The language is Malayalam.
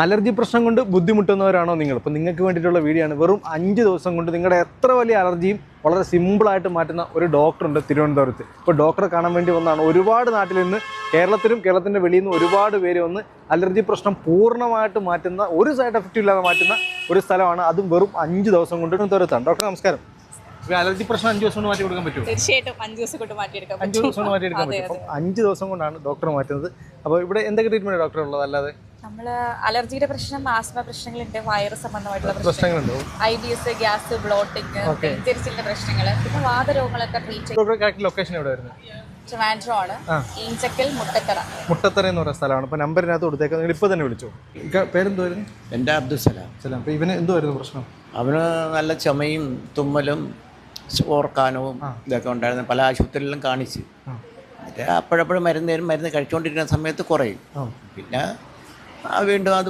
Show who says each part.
Speaker 1: അലർജി പ്രശ്നം കൊണ്ട് ബുദ്ധിമുട്ടുന്നവരാണോ നിങ്ങൾ? ഇപ്പോൾ നിങ്ങൾക്ക് വേണ്ടിയിട്ടുള്ള വീഡിയോ ആണ്. വെറും അഞ്ച് ദിവസം കൊണ്ട് നിങ്ങളുടെ എത്ര വലിയ അലർജിയും വളരെ സിമ്പിളായിട്ട് മാറ്റുന്ന ഒരു ഡോക്ടറുണ്ട് തിരുവനന്തപുരത്ത്. ഇപ്പോൾ ഡോക്ടറെ കാണാൻ വേണ്ടി വന്നതാണ് ഒരുപാട് നാട്ടിൽ നിന്ന് കേരളത്തിലും കേരളത്തിന്റെ വെളിയിൽ നിന്ന് ഒരുപാട് പേര് വന്ന് അലർജി പ്രശ്നം പൂർണമായിട്ട് മാറ്റുന്ന ഒരു സൈഡ് എഫക്റ്റും ഇല്ലാതെ മാറ്റുന്ന ഒരു സ്ഥലമാണ്. അതും വെറും അഞ്ച് ദിവസം കൊണ്ട് തിരുവനന്തപുരത്താണ്. ഡോക്ടർ നമസ്കാരം. അലർജി പ്രശ്നം അഞ്ച് ദിവസം കൊണ്ട് മാറ്റി കൊടുക്കാൻ പറ്റും
Speaker 2: തീർച്ചയായിട്ടും അഞ്ച് ദിവസം കൊണ്ട് മാറ്റിയെടുക്കാൻ
Speaker 1: അഞ്ച്
Speaker 2: പറ്റും.
Speaker 1: ദിവസം കൊണ്ട് മാറ്റിയെടുക്കാൻ പറ്റും. അഞ്ച് ദിവസം കൊണ്ടാണ് ഡോക്ടർ മാറ്റുന്നത്. അപ്പോൾ ഇവിടെ എന്തൊക്കെ ട്രീറ്റ്മെന്റ് ഡോക്ടർ ഉള്ളത്? അല്ലാതെ
Speaker 2: നമ്മൾ അലർജിയുടെ പ്രശ്നം ആസ്മ പ്രശ്നങ്ങളുണ്ട് വൈറസ് സംബന്ധമായിട്ടുള്ള
Speaker 1: പ്രശ്നങ്ങളുണ്ട്.
Speaker 2: I B S gas bloating നെഞ്ചരിച്ചിലിന്റെ പ്രശ്നങ്ങൾ പിന്നെ വാതരോഗങ്ങളൊക്കെ ട്രീറ്റ്
Speaker 1: ലൊക്കേഷൻ എവിടെ വരുന്നത്
Speaker 2: ട്രിവാൻഡ്രോ ആണ്. ഈഞ്ചക്കൽ മുട്ടത്തറ
Speaker 1: മുട്ടത്തറ എന്ന് പറയുന്ന സ്ഥലമാണ്. ഇപ്പോൾ നമ്പറിനകത്ത് കൊടുത്തേക്കാം. നിങ്ങൾ ഇപ്പോൾ തന്നെ വിളിച്ചു. പേരെന്തുവായിരുന്നു?
Speaker 3: എന്റെ അബ്ദുസലാം
Speaker 1: സലാം അപ്പോൾ ഇവന് എന്തുവായിരുന്നു പ്രശ്നം?
Speaker 3: അവന് നല്ല ചുമയും തുമ്മലും ഓർക്കാനവും ഇതൊക്കെ ഉണ്ടായിരുന്നു. പല ആശുപത്രികളിലും കാണിച്ച്. എന്നിട്ട് അപ്പോഴപ്പോഴും മരുന്ന് തരും. മരുന്ന് കഴിച്ചുകൊണ്ടിരിക്കുന്ന സമയത്ത് കുറയും. പിന്നെ വീണ്ടും അത്